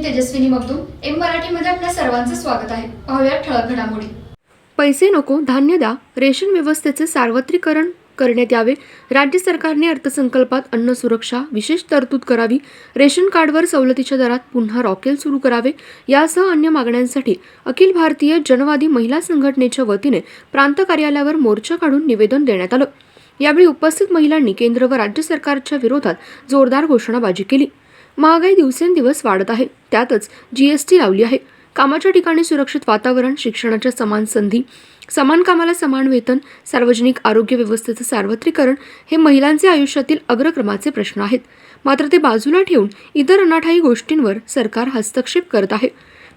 मी Tejaswini Magdum M मराठीमध्ये आपल्या सर्वांचं स्वागत आहे. पाहूया ठळक घडामोडी. पैसे नको धान्य द्या. रेशन व्यवस्थेचे सार्वत्रिकरण करण्यात यावे. राज्य सरकारने अर्थसंकल्पात अन्न सुरक्षा विशेष तरतूद करावी. रेशन कार्डवर सवलतीच्या दरात पुन्हा रॉकेल सुरू करावे. यासह अन्य मागण्यांसाठी अखिल भारतीय जनवादी महिला संघटनेच्या वतीने प्रांत कार्यालयावर मोर्चा काढून निवेदन देण्यात आलं. यावेळी उपस्थित महिलांनी केंद्र व राज्य सरकारच्या विरोधात जोरदार घोषणाबाजी केली. महागाई दिवसेंदिवस वाढत आहे. त्यातच जीएसटी लावली आहे. कामाच्या ठिकाणी सुरक्षित वातावरण शिक्षणाच्या समान संधी समान कामाला समान वेतन सार्वजनिक आरोग्य व्यवस्थेचं सार्वत्रिकरण हे महिलांचे आयुष्यातील अग्रक्रमाचे प्रश्न आहेत. मात्र ते बाजूला ठेवून इतर अनाठाई गोष्टींवर सरकार हस्तक्षेप करत आहे.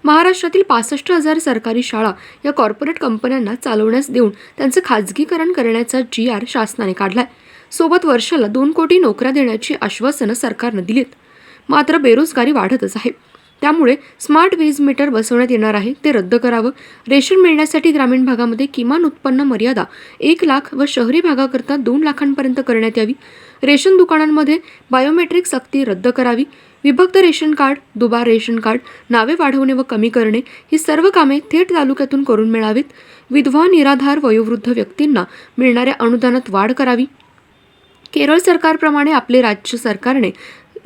महाराष्ट्रातील पासष्ट हजार सरकारी शाळा या कॉर्पोरेट कंपन्यांना चालवण्यास देऊन त्यांचं खाजगीकरण करण्याचा जी आर शासनाने काढलाय. सोबत वर्षाला दोन कोटी नोकऱ्या देण्याची आश्वासनं सरकारनं दिलीत. मात्र बेरोजगारी वाढतच आहे. त्यामुळे स्मार्ट वीज मीटर बसवण्यात येणार आहे ते रद्द करावं. रेशन मिळण्यासाठी ग्रामीण भागामध्ये किमान उत्पन्न मर्यादा एक लाख व शहरी भागाकरता दोन लाखांपर्यंत करण्यात यावी. रेशन दुकानांमध्ये बायोमेट्रिक सक्ती रद्द करावी. विभक्त रेशन कार्ड दुबार रेशन कार्ड नावे वाढवणे व कमी करणे ही सर्व कामे थेट तालुक्यातून करून मिळावीत. विधवा निराधार वयोवृद्ध व्यक्तींना मिळणाऱ्या अनुदानात वाढ करावी. केरळ सरकारप्रमाणे आपले राज्य सरकारने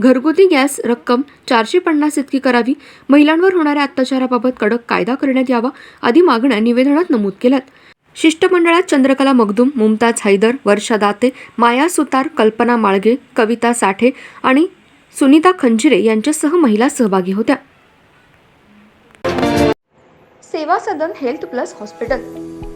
घरगुती गॅस रक्कम चारशे पन्नास इतकी करावी. महिलांवर होणाऱ्या अत्याचाराबाबत कडक कायदा करण्यात यावा आदी मागण्या निवेदनात नमूद केल्यात. शिष्टमंडळात चंद्रकला मगदूम मुमताज हैदर वर्षा दाते माया सुतार कल्पना माळगे कविता साठे आणि सुनीता खंजिरे यांच्यासह महिला सहभागी होत्या. Seva Sadan health plus hospital.